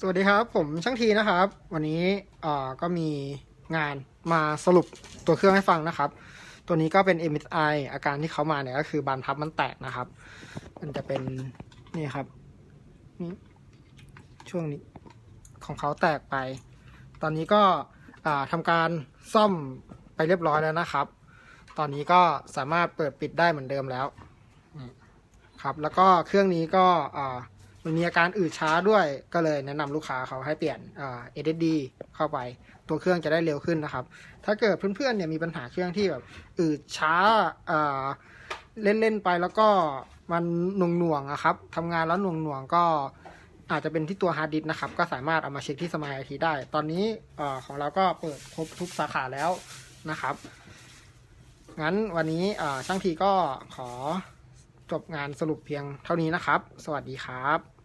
สวัสดีครับ ผมช่างทีนะครับ วันนี้อ่ก็มีงานมาสรุปตัวเครื่องให้ฟังนะครับ ตัวนี้ก็เป็น MSI อาการที่เขามาเนี่ยก็คือบานพับมันแตกนะครับ มันจะเป็นนี่ครับนี่ช่วงนี้ของเขาแตกไป ตอนนี้ก็อ่าทำการซ่อมไปเรียบร้อยแล้วนะครับ ตอนนี้ก็สามารถเปิดปิดได้เหมือนเดิมแล้วครับ แล้วก็เครื่องนี้ก็อ่า มันมีอาการอืดช้าด้วยก็เลยแนะนำลูกค้าเขาให้เปลี่ยนเอ่อ SSD เข้าไป ตัวเครื่องจะได้เร็วขึ้นนะครับ ถ้าเกิดเพื่อนๆเนี่ยมีปัญหาเครื่องที่แบบอืดช้าเอ่อเล่นๆไปแล้วก็มันหน่วงๆอะครับทำงานแล้วหน่วงๆก็อาจจะเป็นที่ตัวฮาร์ดดิสก์นะครับ ก็สามารถเอามาเช็คที่สมายไอทีได้ ตอนนี้เออของเราก็เปิดครบทุกสาขาแล้วนะครับ งั้นวันนี้เอ่อช่างทีก็ขอ จบงานสรุปเพียงเท่านี้นะครับ สวัสดีครับ